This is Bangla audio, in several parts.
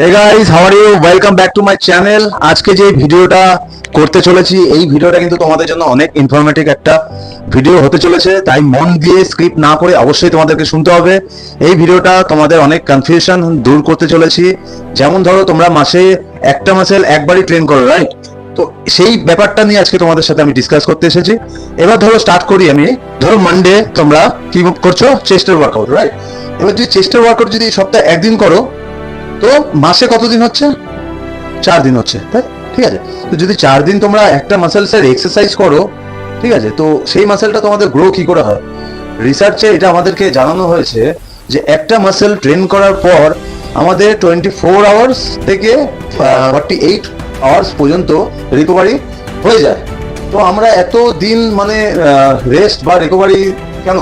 Hey guys how you welcome back to my channel আজকে যে ভিডিওটা করতে চলেছি, এই ভিডিওটা কিন্তু তোমাদের জন্য অনেক ইনফরমেটিভ একটা ভিডিও হতে চলেছে। তাই মন দিয়ে স্ক্রিপ্ট না করে অবশ্যই তোমাদেরকে শুনতে হবে। এই ভিডিওটা তোমাদের অনেক কনফিউশন দূর করতে চলেছি। যেমন ধরো, তোমরা মাসে একটা মাসের একবারই ট্রেন করো রাইট তো সেই ব্যাপারটা নিয়ে আজকে তোমাদের সাথে আমি ডিসকাস করতে এসেছি। এবার ধরো স্টার্ট করি আমি। ধরো মানডে তোমরা কি করছ? চেস্টের ওয়ার্কআউট রাইট এবার যদি চেস্টের ওয়ার্কআউট যদি সপ্তাহে একদিন করো তো মাসে কতদিন হচ্ছে? চার দিন হচ্ছে, তাই? ঠিক আছে। তো যদি চার দিন তোমরা একটা মাসেলসের এক্সারসাইজ করো, ঠিক আছে, তো সেই মাসেলটা তোমাদের গ্রো কি করে হয়? রিসার্চে এটা আমাদেরকে জানানো হয়েছে যে একটা মাসেল ট্রেন করার পর আমাদের টোয়েন্টি ফোর আওয়ার্স থেকে ফর্টি এইট আওয়ার্স পর্যন্ত রিকভারি হয়ে যায়। তো আমরা এত দিন মানে রেস্ট বা রিকভারি কেন?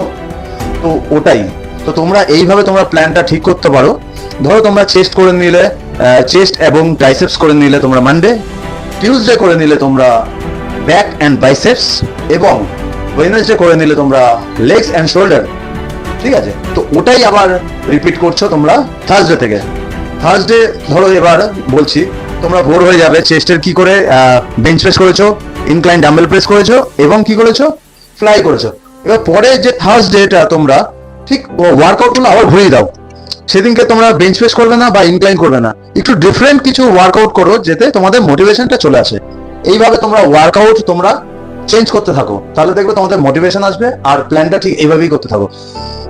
তো ওটাই। তো তোমরা এইভাবে তোমরা প্ল্যানটা ঠিক করতে পারো। ধরো তোমরা চেস্ট করে নিলে চেস্ট এবং ট্রাইসেপস করে নিলে তোমরা মানডে টিউসডে করে নিলে তোমরা ব্যাক অ্যান্ড বাইসেপস এবং ওয়েনেসডে করে নিলে তোমরা লেগস অ্যান্ড শোল্ডার ঠিক আছে? তো ওটাই আবার রিপিট করছ তোমরা থার্সডে থেকে। থার্সডে ধরো এবার বলছি, তোমরা ভোর হয়ে যাবে চেস্টের কি করে বেঞ্চ প্রেস করেছ ইনক্লাইন ডাম্বেল প্রেস করেছ এবং কি করেছ? ফ্লাই করেছ। এবার পরে যে থার্সডেটা তোমরা ঠিক ওয়ার্কআউটগুলো আবার ঘুরিয়ে দাও। সেদিনকে তোমরা বেঞ্চ প্রেস করবে না বা ইনক্লাইন করবে না। একটু ডিফারেন্ট কিছু ওয়ার্কআউট করো যেতে তোমাদের মোটিভেশনটা চলে আসে। এইভাবে তোমরা ওয়ার্কআউট তোমরা চেঞ্জ করতে থাকো। তাহলে দেখবে তোমাদের মোটিভেশন আসবে আর প্ল্যানটা ঠিক এইভাবেই করতে থাকো।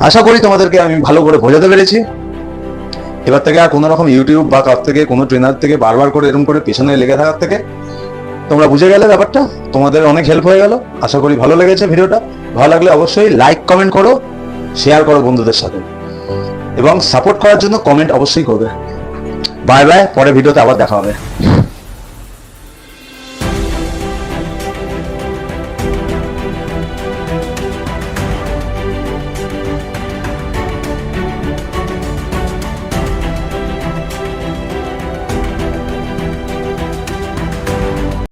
আশা করি তোমাদেরকে আমি ভালো করে বোঝাতে পেরেছি। এবার থেকে আর কোনো রকম ইউটিউব বা কার থেকে, কোনো ট্রেনার থেকে বারবার করে এরকম করে পেছনে লেগে থাকার থেকে তোমরা বুঝে গেলে ব্যাপারটা। তোমাদের অনেক হেল্প হয়ে গেল। আশা করি ভালো লেগেছে ভিডিওটা। ভালো লাগলে অবশ্যই লাইক কমেন্ট করো। শেয়ার করো বন্ধুদের সাথে। এবং সাপোর্ট করার জন্য কমেন্ট অবশ্যই করবে। বাই বাই পরে ভিডিওতে আবার দেখা হবে।